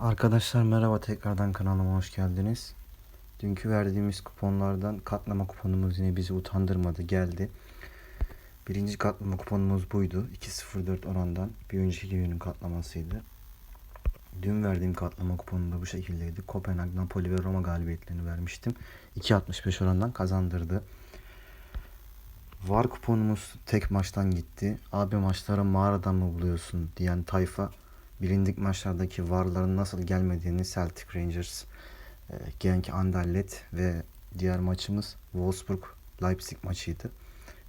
Arkadaşlar merhaba tekrardan kanalıma hoş geldiniz. Dünkü verdiğimiz kuponlardan katlama kuponumuz yine bizi utandırmadı geldi. Birinci katlama kuponumuz buydu. 2.04 orandan bir önceki günün katlamasıydı. Dün verdiğim katlama kuponu da bu şekildeydi. Kopenhag, Napoli ve Roma galibiyetlerini vermiştim. 2.65 orandan kazandırdı. Var kuponumuz tek maçtan gitti. Abi maçlara mağaradan mı buluyorsun diyen tayfa bilindik maçlardaki varların nasıl gelmediğini Celtic Rangers, e, Genk Anderlecht ve diğer maçımız Wolfsburg Leipzig maçıydı.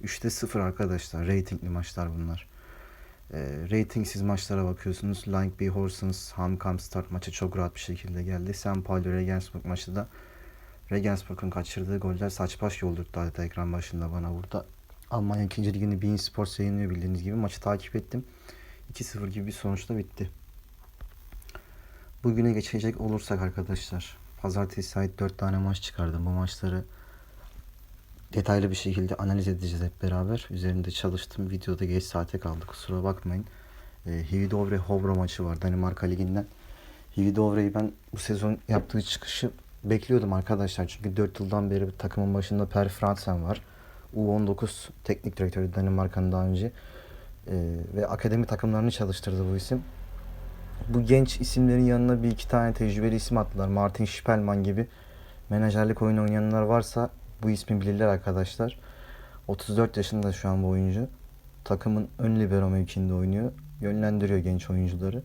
3'te 0 arkadaşlar. Ratingli maçlar bunlar. E, ratingsiz maçlara bakıyorsunuz. Like B Horsens Hamkam start maçı çok rahat bir şekilde geldi. St. Pauli Regensburg maçı da Regensburg'un kaçırdığı goller saç baş yoldurttu adeta ekran başında bana burada. Almanya 2. ligini Bein Sports yayınlıyor bildiğiniz gibi. Maçı takip ettim. 2-0 gibi bir sonuçla bitti. Bugüne geçecek olursak arkadaşlar. Pazartesi ait 4 tane maç çıkardım. Bu maçları detaylı bir şekilde analiz edeceğiz hep beraber. Üzerinde çalıştım. Videoda geç saate kaldı. Kusura bakmayın. E, Hividovre Hobro maçı var Danimarka Ligi'nden. Hividovre'yi ben bu sezon yaptığı çıkışı bekliyordum arkadaşlar. Çünkü 4 yıldan beri takımın başında Per Fransen var. U19 teknik direktörü Danimarka'nın daha önce. E, ve akademi takımlarını çalıştırdı bu isim. Bu genç isimlerin yanına bir iki tane tecrübeli isim attılar. Martin Spellman gibi menajerlik oyunu oynayanlar varsa bu ismi bilirler arkadaşlar. 34 yaşında şu an bu oyuncu. Takımın ön libero mevkinde oynuyor. Yönlendiriyor genç oyuncuları.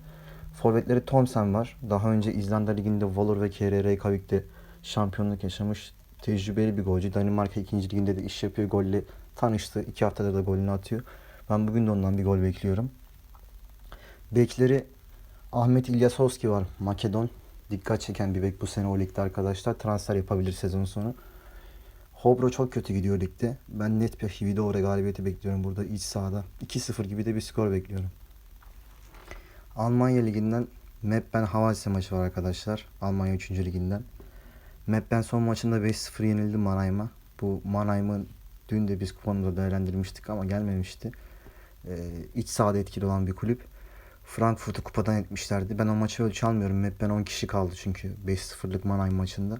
Forvetleri Thompson var. Daha önce İzlanda Ligi'nde Valur ve KR Reykjavik'te şampiyonluk yaşamış tecrübeli bir golcü. Danimarka 2. Ligi'nde de iş yapıyor. Golle tanıştı. 2 haftada da golünü atıyor. Ben bugün de ondan bir gol bekliyorum. Bekleri Ahmet İlyasovski var. Makedon. Dikkat çeken bir bek bu sene o ligde arkadaşlar. Transfer yapabilir sezon sonu. Hobro çok kötü gidiyor ligde. Ben net bir Hividovre galibiyeti bekliyorum burada iç sahada. 2-0 gibi de bir skor bekliyorum. Almanya liginden Meppen Havelse maçı var arkadaşlar. Almanya 3. liginden. Meppen son maçında 5-0 yenildi Mannheim'a. Bu Mannheim'ın dün de biz kuponda değerlendirmiştik ama gelmemişti. Ee, iç sahada etkili olan bir kulüp. Frankfurt'u kupadan etmişlerdi. Ben o maçı ölçü almıyorum. Meppen 10 kişi kaldı çünkü 5-0'lık Mannheim maçında.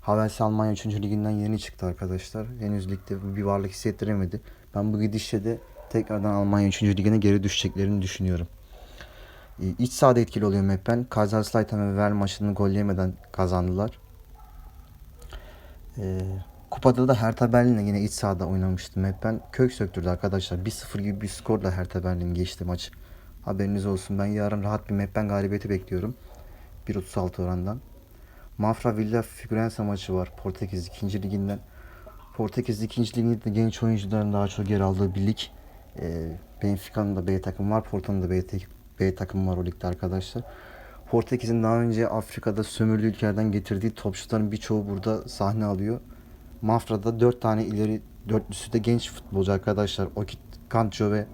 Havelse Almanya 3. liginden yeni çıktı arkadaşlar. Henüz ligde bir varlık hissettiremedi. Ben bu gidişle de tekrardan Almanya 3. ligine geri düşeceklerini düşünüyorum. Ee, İç sahada etkili oluyor Meppen. Kaiserslautern ve Ver maçını gol yemeden kazandılar. Ee, kupada da Hertha Berlin'le yine iç sahada oynamıştı Meppen. Kök söktürdü arkadaşlar. 1-0 gibi bir skorla Hertha Berlin geçti maçı. Haberiniz olsun. Ben yarın rahat bir Meppen galibiyeti bekliyorum. 1.36 orandan. Mafra Villa Figueirense maçı var. Portekiz 2. liginden. Portekiz 2. liginde genç oyuncuların daha çok yer aldığı bir lig. Ee, Benfica'nın da B takımı var. Porto'nun da B, B takımı var o ligde arkadaşlar. Portekiz'in daha önce Afrika'da sömürülü ülkelerden getirdiği topçuların birçoğu burada sahne alıyor. Mafra'da 4 tane ileri dörtlüsü de genç futbolcu arkadaşlar. Okit Kantjo ve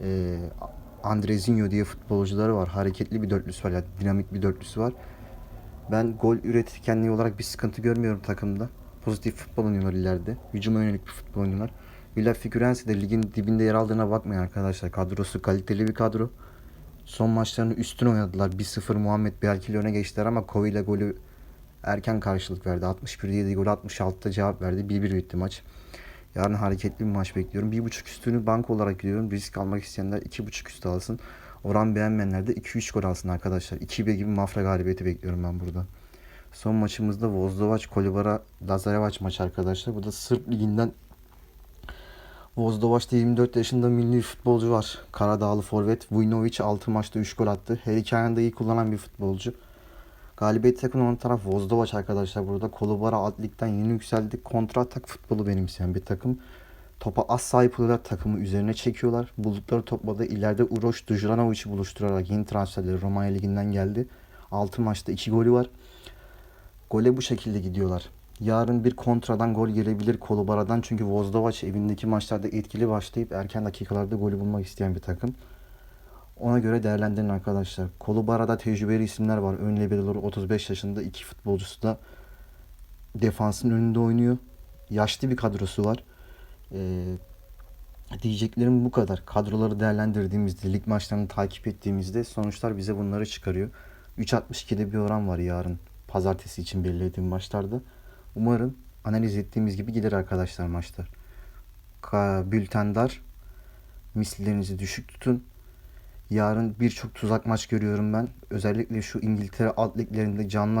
e, Andrezinho diye futbolcuları var. Hareketli bir dörtlüsü var. Yani dinamik bir dörtlüsü var. Ben gol üretkenliği olarak bir sıkıntı görmüyorum takımda. Pozitif futbol oynuyorlar ileride. Hücuma yönelik bir futbol oynuyorlar. Villa Figueirense de ligin dibinde yer aldığına bakmayın arkadaşlar. Kadrosu kaliteli bir kadro. Son maçlarını üstün oynadılar. 1-0 Muhammed Belki öne geçtiler ama Kovi ile golü erken karşılık verdi. 61 yedi gol 66'da cevap verdi. 1-1 bitti maç. Yarın hareketli bir maç bekliyorum. 1.5 üstünü bank olarak gidiyorum. Risk almak isteyenler 2.5 üstü alsın. Oran beğenmeyenler de 2-3 gol alsın arkadaşlar. 2-1 gibi mafra galibiyeti bekliyorum ben burada. Son maçımızda Vozdovac Kolibara Lazarevac maçı arkadaşlar. Bu da Sırp liginden Vozdovac'ta 24 yaşında milli futbolcu var. Karadağlı forvet. Vujnovic 6 maçta 3 gol attı. Her ayağını da iyi kullanan bir futbolcu. Galibiyet yakın olan taraf Vozdovac arkadaşlar burada. Kolubara alt ligden yeni yükseldi. Kontra atak futbolu benimseyen bir takım. Topa az sahip oluyorlar. Takımı üzerine çekiyorlar. Buldukları topla da ileride Uroş Dujranovic'i buluşturarak yeni transferleri Romanya Ligi'nden geldi. 6 maçta 2 golü var. Gole bu şekilde gidiyorlar. Yarın bir kontradan gol gelebilir Kolubara'dan. Çünkü Vozdovac evindeki maçlarda etkili başlayıp erken dakikalarda golü bulmak isteyen bir takım. Ona göre değerlendirin arkadaşlar. Kolubara'da tecrübeli isimler var. Ön liberoları 35 yaşında. iki futbolcusu da defansın önünde oynuyor. Yaşlı bir kadrosu var. Ee, diyeceklerim bu kadar. Kadroları değerlendirdiğimizde, lig maçlarını takip ettiğimizde sonuçlar bize bunları çıkarıyor. 3.62'de bir oran var yarın. Pazartesi için belirlediğim maçlarda. Umarım analiz ettiğimiz gibi gider arkadaşlar maçlar. Ka bülten dar. Mislilerinizi düşük tutun. Yarın birçok tuzak maç görüyorum ben. Özellikle şu İngiltere alt liglerinde canlı